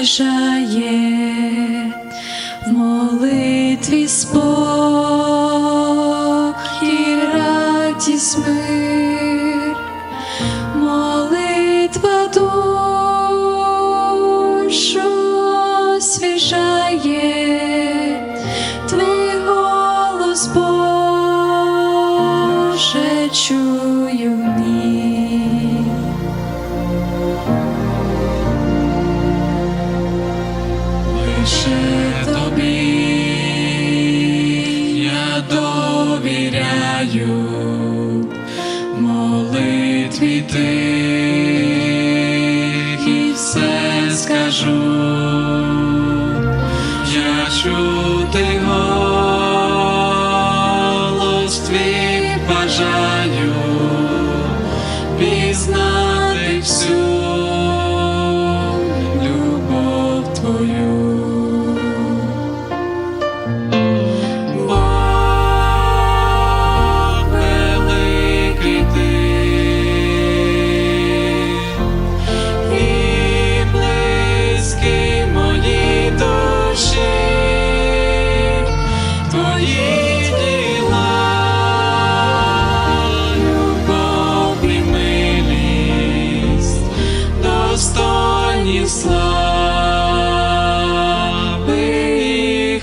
бажає в молитві спокій, радість мир, молитва душу освіжає, твій голос Бог. довіряю молитві ти.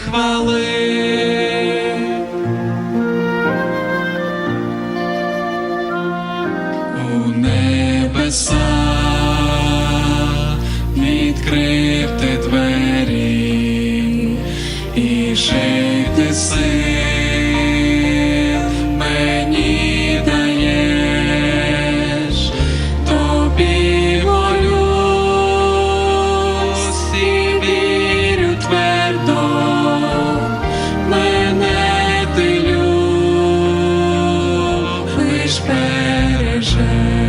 хвали. У небеса відкрив ти двері і жити сил. пережив.